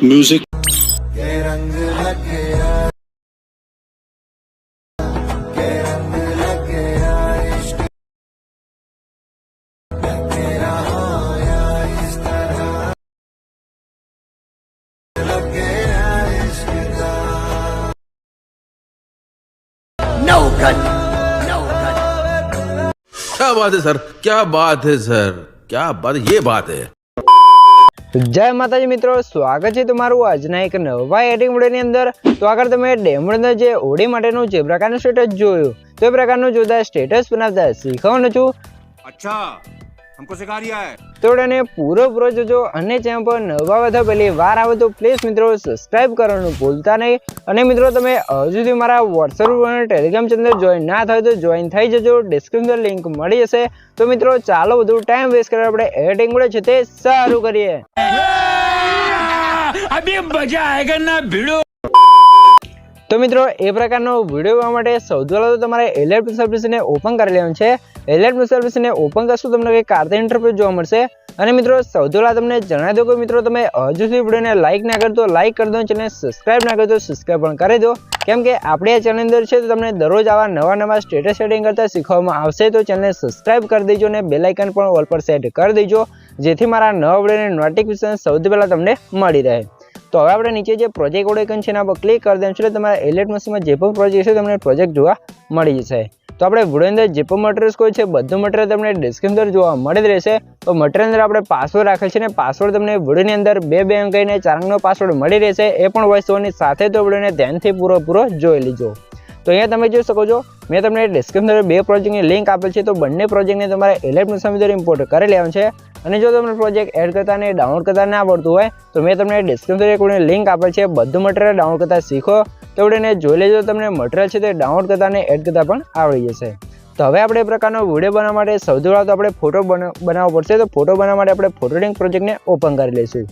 music. क्या बात है सर? क्या बात है सर? क्या बात ये बात है। જય માતાજી મિત્રો, સ્વાગત છે તમારું આજના એક નવા એડિંગ વિડીયોની અંદર. તો આગળ તમે ડેમડના જે હોળી માટેનું જે પ્રકારનું સ્ટેટસ જોયું, તો એ પ્રકારનું જોતા સ્ટેટસ બનાવતા શીખવાનું છું. અચ્છા. हमको सिखा रिया है તો એને પૂરો પૂરો જોજો અને ચેનલ પર નવા બધા પહેલી વાર આવે તો પ્લીઝ મિત્રો સબસ્ક્રાઇબ કરવાનું ભૂલતા નહીં અને મિત્રો તમે હજુ સુધી મારા વોટ્સઅપ અને ટેલિગ્રામ ચેનલ જોઈન ના થાય તો જોઈન થઈ જજો ડિસ્ક્રિપ્શન લિંક મળી જશે તો મિત્રો ચાલો બધું ટાઈમ વેસ્ટ કરે આપણે એડિંગ મળે છે તે સારું કરીએ તો મિત્રો, એ પ્રકારનો વીડિયો જોવા માટે સૌથી પહેલાં તો તમારે એલર્ટ સર્વિસને ઓપન કરી લેવાનું છે. એલર્ટ સર્વિસને ઓપન કરશું તમને કંઈક કાર્તિક ઇન્ટરફેસ જોવા મળશે. અને મિત્રો, સૌથી પહેલાં તમને જણાવી દો કે મિત્રો, તમે હજુ સુધી વિડીયોને લાઇક ના કરતો લાઇક કરી દો ચેનલ સબસ્ક્રાઇબ ના કરતો સબસ્ક્રાઇબ પણ કરી દો. કેમ કે આપણે આ ચેનલ અંદર છે, તો તમને દરરોજ આવા નવા નવા સ્ટેટસ સેટિંગ કરતા શીખવામાં આવશે. તો ચેનલને સબસ્ક્રાઇબ કરી દેજો અને બેલાઇકન પણ ઓલ પર સેટ કરી દેજો. જેથી મારા નવા વિડીયોની નોટિફિકેશન સૌથી પહેલાં તમને મળી રહે. તો હવે આપણે નીચે જે પ્રોજેક્ટ ઓડેકન છે એના પર ક્લિક કરી છે, એટલે તમારા એલેટ મશીનમાં જે પણ પ્રોજેક્ટ છે તમને પ્રોજેક્ટ જોવા મળી જશે. તો આપણે વીડિયો અંદર જે પણ મટીરિયલ્સ કોઈ છે, બધું મટીરિયલ તમને ડિસ્ક્રિપ્શન અંદર જોવા મળી જ રહેશે. તો મટીરિયલ અંદર આપણે પાસવર્ડ રાખેલ છે ને પાસવર્ડ તમને વિડીયોની અંદર બે બે અંક અને ચાર અંકનો પાસવર્ડ મળી રહેશે. એ પણ ઓવરની સાથે તો વિડીયોને ધ્યાનથી પૂરો જોઈ લીજો. તો અહીંયા તમે જોઈ શકો છો, મેં તમને ડિસ્ક્રિપ્શન બે પ્રોજેક્ટની લિંક આપેલ છે, તો બંને પ્રોજેક્ટને તમારે એલેટ મશીન અંદર ઇમ્પોર્ટ કરી લેવાનું છે. અને જો તમને પ્રોજેક્ટ એડ કરતા ને ડાઉનલોડ કરતા ના આવડતું હોય, તો મેં તમને ડિસ્ક્રિપ્શન એક લિંક આપેલ છે, બધું મટીરિયલ ડાઉનલોડ કરતા શીખો. તો એને જોઈ લેજો તમને મટીરિયલ છે તે ડાઉનલોડ કરતા ને એડ કરતા પણ આવડી જશે. તો હવે આપણે એ પ્રકારનો વીડિયો બનાવવા માટે સૌથી પહેલાં તો આપણે ફોટો બનાવવો પડશે. તો ફોટો બનાવવા માટે આપણે ફોટોડિંગ પ્રોજેક્ટને ઓપન કરી લઈશું.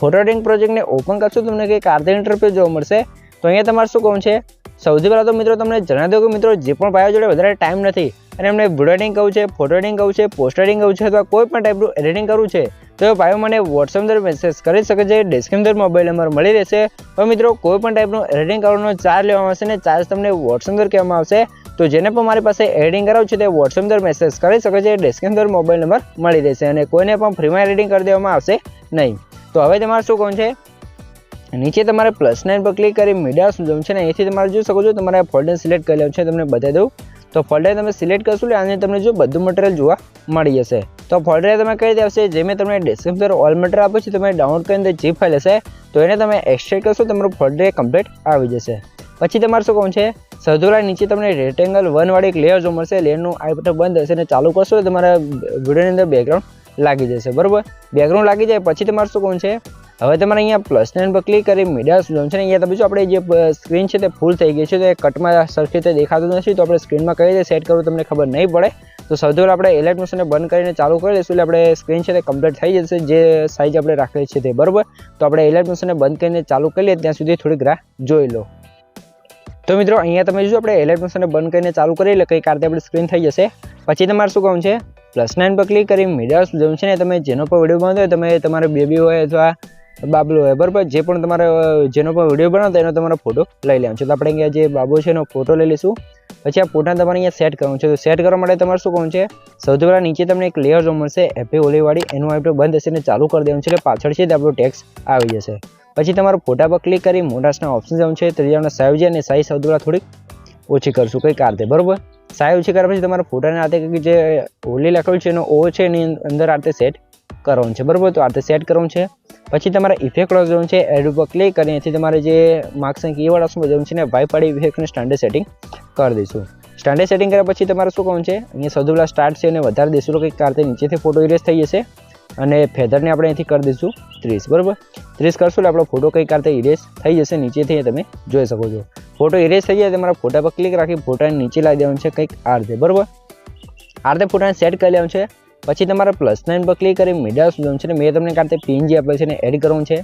ફોટોડિંગ પ્રોજેક્ટને ઓપન કરશું તમને કંઈક આર્થિક ઇન્ટરફેસ જોવા મળશે. તો અહીંયા તમારે શું કહું છે? સૌથી પહેલાં તો મિત્રો તમને જણાવી દઉં કે મિત્રો જે પણ ભાઈઓ જોડે વધારે ટાઈમ નથી અને એમને વીડિયો એડિંગ કરવું છે ફોટો એડિંગ કરવું છે પોસ્ટ એડિંગ કરવું છે અથવા કોઈ પણ ટાઈપનું એડિટિંગ કરવું છે, તો એ ભાઈઓ મને વોટ્સઅપ અંદર મેસેજ કરી શકે છે ડિસ્ક્રિપ્શન મોબાઈલ નંબર મળી રહેશે. હવે મિત્રો કોઈ પણ ટાઈપનું એડિટિંગ કરવાનો ચાર્જ લેવામાં આવશે ને ચાર્જ તમને વોટ્સઅપ અંદર કહેવામાં આવશે. તો જેને પણ મારી પાસે એડિટિંગ કરાવવું છે તે વોટ્સઅપ અંદર મેસેજ કરી શકે છે ડિસ્ક્રિપ્શન મોબાઈલ નંબર મળી રહેશે અને કોઈને પણ ફ્રીમાં એડિટિંગ કરી દેવામાં આવશે નહીં. તો હવે તમારે શું કહું છે? નીચે તમારે પ્લસ નાઇન પર ક્લિક કરી મીડિયા શું છે ને, અહીંથી તમારે જોઈ શકો છો, તમારે ફોલ્ડર સિલેક્ટ કરી લેવું છે, તમને બતાવી દઉં. તો ફોલ્ડર તમે સિલેક્ટ કરશો એટલે આને તમને જો બધું મટીરિયલ જોવા મળી જશે. તો ફોલ્ડર તમે કઈ દેશે જે મેં તમને ડિસ્ક્રિપ્શન ઓલ મટીરિયલ આપ્યું છે, તમે ડાઉનલોડ કરીને જે ફાઇલ હશે, તો એને તમે એક્સટ્રેક્ટ કરશો, તમારું ફોલ્ડર કમ્પ્લીટ આવી જશે. પછી તમારે શું કહું છે? સધુરા નીચે તમને રેક્ટેંગલ વનવાળી એક લેયર જો મળશે લેયરનું આ બટન બંધ હશે અને ચાલુ કરશો તો તમારા વિડીયોની અંદર બેકગ્રાઉન્ડ લાગી જશે, બરાબર? બેકગ્રાઉન્ડ લાગી જાય, પછી તમારે શું કહું છે? હવે તમારે અહીંયા પ્લસ નાઇન પર ક્લિક કરી મીડિયા ઝોન છે અહીંયા તમે જો આપણે જે સ્ક્રીન છે તે ફૂલ થઈ ગઈ છે, તો એ કટમાં સરખી રીતે દેખાતું નથી, તો આપણે સ્ક્રીનમાં કઈ રીતે સેટ કરવું તમને ખબર નહીં પડે. તો સૌથી પહેલાં આપણે એલર્ટ મોશનને બંધ કરીને ચાલુ કરી દઈશું, એટલે આપણે સ્ક્રીન છે તે કમ્પ્લીટ થઈ જશે, જે સાઇઝ આપણે રાખેલી છે તે, બરાબર? તો આપણે એલર્ટ મોશનને બંધ કરીને ચાલુ કરી લઈએ, ત્યાં સુધી થોડીક રાહ જોઈ લો. તો મિત્રો, અહીંયા તમે જો આપણે એલર્ટ મોશનને બંધ કરીને ચાલુ કરી, એટલે કઈ કારતે આપણે સ્ક્રીન થઈ જશે. પછી તમારે શું કહું છે? પ્લસ નાઇન પર ક્લિક કરી મીડિયા ઝોન છે ને, તમે જેનો પણ વીડિયો બનાવતો હોય, તમે તમારે બેબી હોય અથવા બાબલો હોય બરાબર? જે પણ તમારે જેનો પણ વીડિયો બનાવતો એનો તમારો ફોટો લઈ લેવાનો છે. તો આપણે અહીંયા જે બાબુ છે એનો ફોટો લઈ લઈશું. પછી આ ફોટાને તમારે અહીંયા સેટ કરવાનું છે. તો સેટ કરવા માટે તમારે શું કરવું છે? સૌથી પહેલાં નીચે તમને એક લેયર જોવા મળશે. એપી ઓલીવાળી એનું આપણે બંધ હશે અને ચાલુ કરી દેવાનું છે. એટલે પાછળ છે તે આપણું ટેક્સ આવી જશે. પછી તમારા ફોટા પર ક્લિક કરી મોટાસના ઓપ્શન જવાનું છે. ત્રીજાનો સાઈવ છે અને સાઈઝ સૌથી પહેલાં થોડીક ઓછી કરશું. કંઈક આરતે બરાબર? સાઈ ઓછી કર્યા પછી તમારા ફોટાને આ જે ઓલી લખેલું છે એનો ઓ છે એની અંદર આતે સેટ કરવાનું છે. બરાબર? તો આતે સેટ કરવાનું છે. પછી તમારે ઇફેક્ટ જવાનું છે. એડ ઉપર ક્લિક કરીને અહીંથી તમારે જે માર્ક્સ અને કીવર્ડ ઓપ્શન જવાનું છે ને વાઈ પાડી ઇફેક્ટને સ્ટાન્ડર્ડ સેટિંગ કરી દઈશું. સ્ટાન્ડર્ડ સેટિંગ કર્યા પછી તમારે શું કહું છે? અહીંયા સૌથી પહેલાં સ્ટાર્ટ છે અને વધારે દઈશું કંઈક કારતે નીચેથી ફોટો ઇરેઝ થઈ જશે અને ફેધરને આપણે અહીંથી કરી દઈશું ત્રીસ. બરાબર? ત્રીસ કરશું એટલે આપણો ફોટો કંઈક કારતે ઇરેઝ થઈ જશે. નીચેથી તમે જોઈ શકો છો. ફોટો ઇરેઝ થઈ જાય તમારા ફોટા પર ક્લિક રાખી ફોટાને નીચે લાવી દેવાનું છે કંઈક આ રીતે. બરાબર? આ રીતે ફોટાને સેટ કરી લેવાનું છે. પછી તમારે પ્લસ નાઇન પર ક્લિક કરી મીડિયા શું છે અને મેં તમને કારતે પીનજી આપેલ છે એને એડ કરવું છે.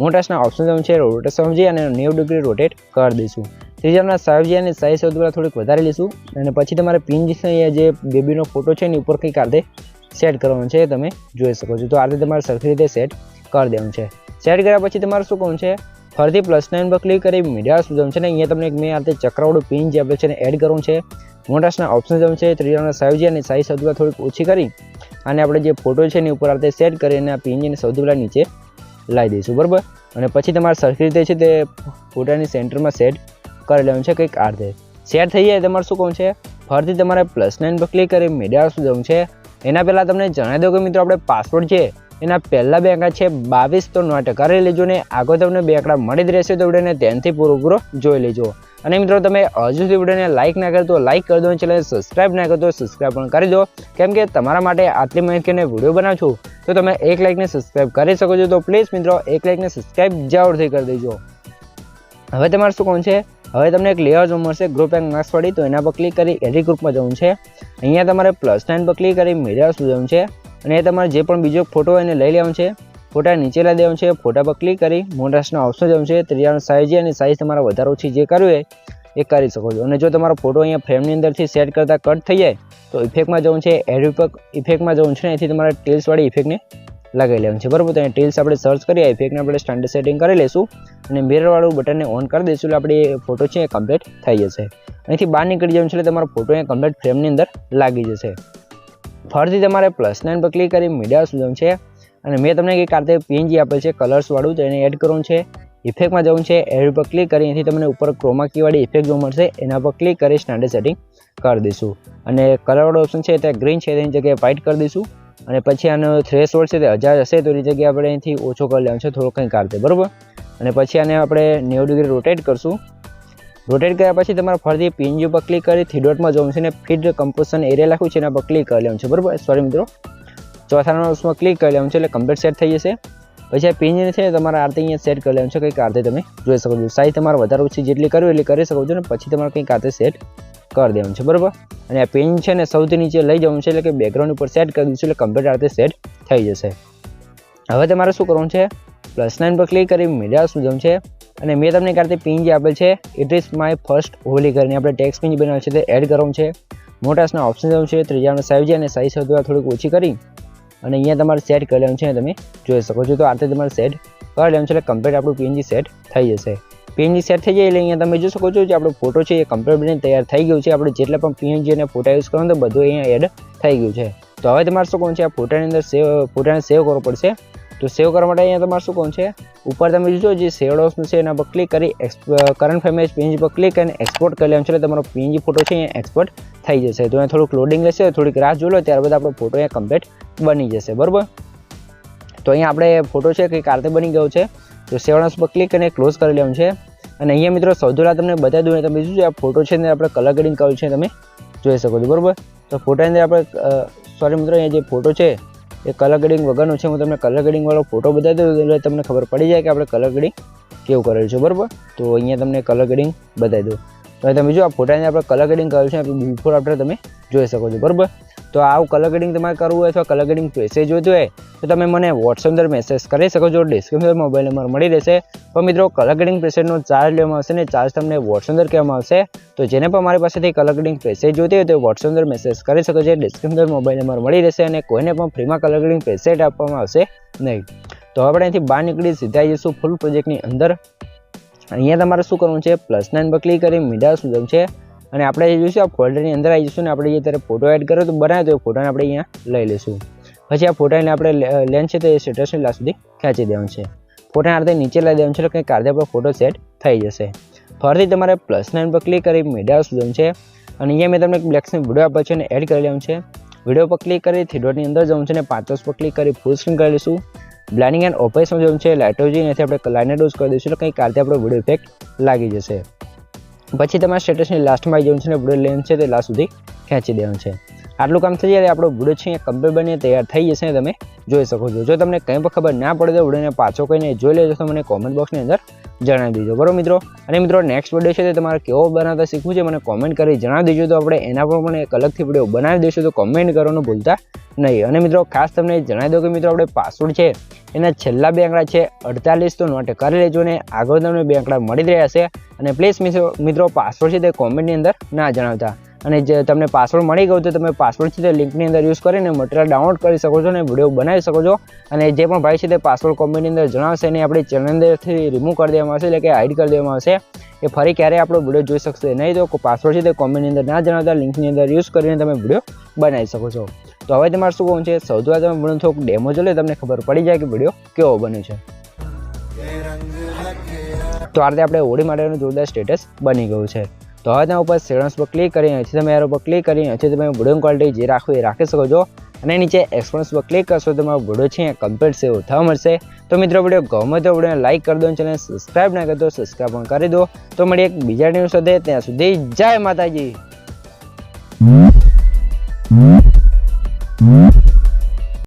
મોટાસના ઓપ્શન જવાનું છે રોટેશન સમજી અને નેવ ડિગ્રી રોટેટ કરી દઈશું. ત્રીજાના સાવજી અને સાઈઝ સૌથી પહેલાં થોડીક વધારે લઈશું. અને પછી તમારે પીએનજી જે બેબીનો ફોટો છે એની ઉપર કંઈક કારતે સેટ કરવાનું છે, તમે જોઈ શકો છો. તો આ રીતે તમારે સરખી રીતે સેટ કરી દેવાનું છે. સેટ કર્યા પછી તમારે શું કરવું છે? ફરીથી પ્લસ નાઇન પર ક્લિક કરી મીડિયા સુધી છે ને? અહીંયા તમને મેં આ રીતે ચક્રવાળું પિન જે આપણે છે ને એડ કરવું છે મોટાસના ઓપ્શન જમ છે ત્રીજાના સાઈઝ અને સાઈઝ સૌથી થોડીક ઓછી કરી અને આપણે જે ફોટો છે એની ઉપર આ રીતે સેટ કરી અને આ પિનને સૌથી પહેલાં નીચે લાવી દઈશું, બરાબર? અને પછી તમારે સરખી રીતે છે તે ફોટાની સેન્ટરમાં સેટ કરી લેવાનું છે કંઈક આ રીતે. સેટ થઈ જાય તમારે શું કહું છે? ફરીથી તમારે પ્લસ નાઇન પર ક્લિક કરી મીડિયા જવું છે એના પહેલાં તમને જણાવી દઉં કે મિત્રો, આપણે પાસવર્ડ છે એના પહેલા બે આંકડા છે બાવીસ તો નોટ કરી લેજો ને. આગળ તમને બે આંકડા મળી જ રહેશે તો વિડીયોને ધ્યાનથી પૂરો પૂરો જોઈ લેજો. અને મિત્રો, તમે હજુ સુધી વિડીયોને લાઇક ના કરો તો લાઇક કરી દો ચેનલ સબસ્ક્રાઇબ ના કરો તો સબસ્ક્રાઇબ પણ કરી દો. કેમ કે તમારા માટે આટલી માહિતીને વીડિયો બનાવું છું, તો તમે એક લાઇકને સબસ્ક્રાઇબ કરી શકો છો. તો પ્લીઝ મિત્રો, એક લાઇકને સબસ્ક્રાઇબ જરૂરથી કરી દેજો. હવે તમારે શું કહું છે? હવે તમને એક લેયર જોવા મળશે ગ્રુપ એન્ડ માર્ક્સ પડી તો એના પર ક્લિક કરી એડિટ ગ્રુપમાં જવું છે. અહીંયા તમારે પ્લસ નાઇન પર ક્લિક કરી મીડિયા સુધી જવું છે. અને એ તમારે જે પણ બીજો ફોટો એને લઈ લેવાનો છે. ફોટા નીચે લઈ દેવાનો છે. ફોટા પર ક્લિક કરી મોટાસનો ઓપ્શન જવાનું છે ત્રીજાનો સાઇઝ અને સાઇઝ તમારે વધારે ઓછી જે કરવી હોય એ કરી શકો છો. અને જો તમારો ફોટો અહીંયા ફ્રેમની અંદરથી સેટ કરતાં કટ થઈ જાય, તો ઇફેક્ટમાં જવું છે. એડ ઇફેક્ટમાં જવું છે એથી તમારે ટીલ્સવાળી ઇફેક્ટને લગાવી લેવાનું છે. બરાબર? તો અહીંયા ટીલ્સ આપણે સર્ચ કરીએ ઇફેક્ટને આપણે સ્ટાન્ડર્ડ સેટિંગ કરી લઈશું. અને મિરરવાળું બટનને ઓન કરી દઈશું એટલે આપણે ફોટો છે એ કમ્પ્લીટ થઈ જશે. અહીંથી બહાર નીકળી જવાનું છે એટલે તમારો ફોટો અહીંયા કમ્પ્લીટ ફ્રેમની અંદર લાગી જશે. ફરીથી તમારે પ્લસ નાઇન પર ક્લિક કરી મીડિયા સુધી જવું છે. અને મેં તમને કંઈક આ પીએનજી આપેલ છે કલર્સવાળું તો એને એડ કરવું છે. ઇફેક્ટમાં જવું છે એડ પર ક્લિક કરી એથી તમને ઉપર ક્રોમા કીવાળી ઇફેક્ટ જોવા મળશે. એના પર ક્લિક કરી સ્ટાન્ડર્ડ સેટિંગ કરી દઈશું. અને કલરવાળો ઓપ્શન છે ત્યાં ગ્રીન છે, તેની જગ્યાએ વ્હાઇટ કરી દઈશું. અને પછી આનો થ્રેશોલ્ડ છે, તે હજાર હશે, તો એની જગ્યાએ આપણે અહીંથી ઓછો કરી લેવાનો છે, થોડો કંઈક આ બરાબર? અને પછી આને આપણે નેવું ડિગ્રી રોટેટ કરશું. રોટેટ કર્યા પછી તમારે ફરીથી પીએનજી ઉપર ક્લિક કરી થ્રી ડોટમાં જવું છે અને ફીડ કમ્પોઝિશન એરિયા લખ્યું છે એના પર ક્લિક કરી લેવાનું છે. બરાબર? સોરી મિત્રો. ચોથા નંબરમાં ક્લિક કરી લેવાનું છે એટલે કમ્પ્લીટ સેટ થઈ જશે. પછી આ પિન છે તમારે આરતી અહીંયા સેટ કરી લેવાનું છે. કંઈક આરતી તમે જોઈ શકો છો. સાઈઝ તમારે વધારે ઓછી જેટલી કરવી એટલી કરી શકો છો ને પછી તમારે કંઈક આરતી સેટ કરી દેવાનું છે. બરાબર? અને આ પેન છે ને સૌથી નીચે લઈ જવાનું છે એટલે કે બેકગ્રાઉન્ડ ઉપર સેટ કરી દઈશું એટલે કમ્પ્લીટ આરતી સેટ થઈ જશે. હવે તમારે શું કરવાનું છે? પ્લસ નાઇન પર ક્લિક કરી મીડિયા શું જવું છે? અને મેં તમને કારતે પિન જે આપેલ છે it is my first Holi કરીને આપણે ટેક્સ પિન બનાવેલ છે, તે એડ કરવાનું છે. મોટાસના ઓપ્શન જવું છે ત્રીજાનો સાઈઝ અને સાઈઝ વધુ થોડીક ઓછી કરી. અને અહીંયા તમારે સેટ કરી લેવાનું છે તમે જોઈ શકો છો. તો આ રીતે તમારે સેટ કરી લેવાનું છે, એટલે કમ્પ્લીટ આપણું પીએનજી સેટ થઈ જશે. પીએનજી સેટ થઈ જાય એટલે અહીંયા તમે જોઈ શકો છો, જે આપણો ફોટો છે, એ કમ્પ્લીટ બનીને તૈયાર થઈ ગયું છે. આપણે જેટલા પણ પીએનજી અને ફોટા યુઝ કરો તો બધું અહીંયા એડ થઈ ગયું છે. તો હવે તમારે શું કહું છે, આ ફોટાની અંદર સેવ ફોટાને સેવ કરવો પડશે. તો સેવ કરવા માટે અહીંયા તમારે શું કહું છે? ઉપર તમે જોજો જે સેવડ ઓપ્શન છે એના પર ક્લિક કરી કરંટ ફેમેજ પીએનજી પર ક્લિક કરીને એક્સપોર્ટ કરી લેવાનું છે. એટલે તમારો પીએનજી ફોટો છે અહીંયા એક્સપોર્ટ થઈ જશે. તો અહીંયા થોડુંક લોડિંગ લેશે થોડીક રાહ જોઈ લો, ત્યારબાદ આપણો ફોટો અહીંયા કમ્પ્લીટ બની જશે. બરાબર? તો અહીંયા આપણે ફોટો છે કંઈક આ બની ગયો છે. તો સેવડન્સ પર ક્લિક કરીને ક્લોઝ કરી લેવાનું છે. અને અહીંયા મિત્રો સૌથી પહેલાં તમને બતાવી દઉં તમે જોજો આ ફોટો છે ને આપણે કલર ગ્રેડિંગ કર્યું છે, તમે જોઈ શકો છો. બરાબર? તો ફોટાની અંદર આપણે સોરી મિત્રો, અહીંયા જે ફોટો છે એ કલર ગ્રેડિંગ વગરનો છે, હું તમને કલર ગ્રેડિંગવાળો ફોટો બતાવી દઉં એટલે તમને ખબર પડી જાય કે આપણે કલર ગ્રેડિંગ કેવું કરેલું છે, બરાબર? તો અહીંયા તમને કલર ગ્રેડિંગ બતાવી દઉં. તો તમે જો આ ફોટાની આપણે કલર ગ્રેડિંગ કર્યું છે બિફોર આફ્ટર તમે જોઈ શકો છો, બરાબર? તો આવું કલર ગ્રેડિંગ તમારે કરવું હોય અથવા કલર ગ્રેડિંગ પેસેજ જોઈતું હોય, તો તમે મને વોટ્સઅપ અંદર મેસેજ કરી શકો છો ડિસ્ક્રિપ્શન મોબાઈલ નંબર મળી રહેશે. પણ મિત્રો કલર ગ્રેડિંગ પેસેજનો ચાર્જ લેવામાં આવશે ને ચાર્જ તમને વોટ્સઅપ અંદર કહેવામાં આવશે. તો જેને પણ મારી પાસેથી કલર ગ્રેડિંગ પેસેજ જોઈતી હોય તો વોટ્સઅપ અંદર મેસેજ કરી શકો છો ડિસ્ક્રિપ્શન મોબાઈલ નંબર મળી રહેશે અને કોઈને પણ ફ્રીમાં કલર ગ્રેડિંગ પેસેજ આપવામાં આવશે નહીં. તો આપણે અહીંથી બહાર નીકળી સીધા જઈશું ફૂલ પ્રોજેક્ટની અંદર. અહીંયા તમારે શું કરવું છે પ્લસ નાઇન પર ક્લિક કરી મીડા સુધમ છે. અને આપણે જે જોઈશું, આ ફોલ્ડરની અંદર આવી જઈશું ને આપણે જે ત્યારે ફોટો એડ કર્યો તો બનાવ્યો તો એ ફોટોને આપણે અહીંયા લઈ લઈશું. પછી આ ફોટાને આપણે લેન્સ છે તે સ્ટેટસની લાસ્ટ સુધી ખેંચી દેવાનું છે. ફોટાને આ નીચે લઈ દેવાનું છે, એટલે કંઈક કાઢે આપણો ફોટો સેટ થઈ જશે. ફરીથી તમારે પ્લસ નાઇન પર ક્લિક કરી મીડિયા સુધી છે. અને અહીંયા મેં તમને એક બ્લેક સ્ક્રીન વીડિયો આપ્યો છે અને એડ કરી લેવાનું છે. વીડિયો પર ક્લિક કરી થ્રીડોટની અંદર જવું છે અને પાંચસ પર ક્લિક કરી ફૂલ સ્ક્રીન કરી લઈશું. બ્લાઇન્ડિંગ એન્ડ ઓપરેશન જવું છે લાઇટોજી આપણે લાઇનર ડોઝ કરી દઈશું, એટલે કંઈક કાઢે આપણો વીડિયો ઇફેક્ટ લાગી જશે. પછી તમારા સ્ટેટસની લાસ્ટમાં આવી જવું છે અને વીડિયો લેન્સ છે, તે લાસ્ટ સુધી ખેંચી દેવાનું છે. આટલું કામ થઈ જાય આપણો વીડિયો છે કમ્પ્લીટ બનીને તૈયાર થઈ જશે તમે જોઈ શકો છો. જો તમને કંઈ પણ ખબર ના પડે તો વિડીયોને પાછો કહીને જોઈ લેજો, તો મને કોમેન્ટ બોક્સની અંદર જણાવી દેજો. બરાબર મિત્રો? અને મિત્રો નેક્સ્ટ વીડિયો છે, તે તમારે કેવો બનાવતા શીખવું છે, મને કોમેન્ટ કરી જણાવી દેજો. તો આપણે એના પર પણ એક અલગથી વીડિયો બનાવી દઈશું, તો કોમેન્ટ કરવાનું ભૂલતા નહીં. અને મિત્રો, ખાસ તમને જણાવી દો કે મિત્રો, આપણે પાસવર્ડ છે એના છેલ્લા બે આંકડા છે, અડતાલીસ તો નોટ કરી લેજો ને. આગળ તમને બે આંકડા મળી રહ્યા છે અને પ્લીઝ મિત્રો પાસવર્ડ છે તે કોમેન્ટની અંદર ના જણાવતા. અને જે તમને પાસવર્ડ મળી ગયો તો તમે પાસવર્ડ છે તે લિંકની અંદર યુઝ કરીને મટીરિયલ ડાઉનલોડ કરી શકો છો અને વીડિયો બનાવી શકો છો. અને જે પણ ભાઈ છે તે પાસવર્ડ કોમેન્ટની અંદર જણાવશે એને આપણી ચેનલ અંદરથી રિમૂવ કરી દેવામાં આવશે, એટલે કે હાઇડ કરી દેવામાં આવશે. એ ફરી ક્યારેય આપણો વીડિયો જોઈ શકશે. નહીં તો પાસવર્ડ છે તે કોમેન્ટની અંદર ના જણાવતા લિંકની અંદર યુઝ કરીને તમે વીડિયો બનાવી શકો છો. તો હવે તમારે શું કહું છે? સૌથી પહેલાં તમે વીડિયો થોડુંક ડેમો જો લે તમને ખબર પડી જાય કે વીડિયો કેવો બન્યો છે. તો આ રીતે આપણે હોળી માટેનું જોરદાર સ્ટેટસ બની ગયું છે. તો હવે તેના ઉપર સેડન્સ પર ક્લિક કરી પછી તમે એરો પર ક્લિક કરીને પછી તમે વીડિયો ક્વોલિટી જે રાખવું એ રાખી શકો છો. અને નીચે એક્સપોન્સ પર ક્લિક કરશો તો તમારો વીડિયો છે કમ્પ્લીટ સેવ થવા મળશે. તો મિત્રો વીડિયો ગમે તો વિડીયોને લાઇક કરી દો ચેનલ સબસ્ક્રાઈબ ના કરી દો સબસ્ક્રાઈબ પણ કરી દો. તો મળી એક બીજા ન્યૂઝ સાથે. ત્યાં સુધી જય માતાજી.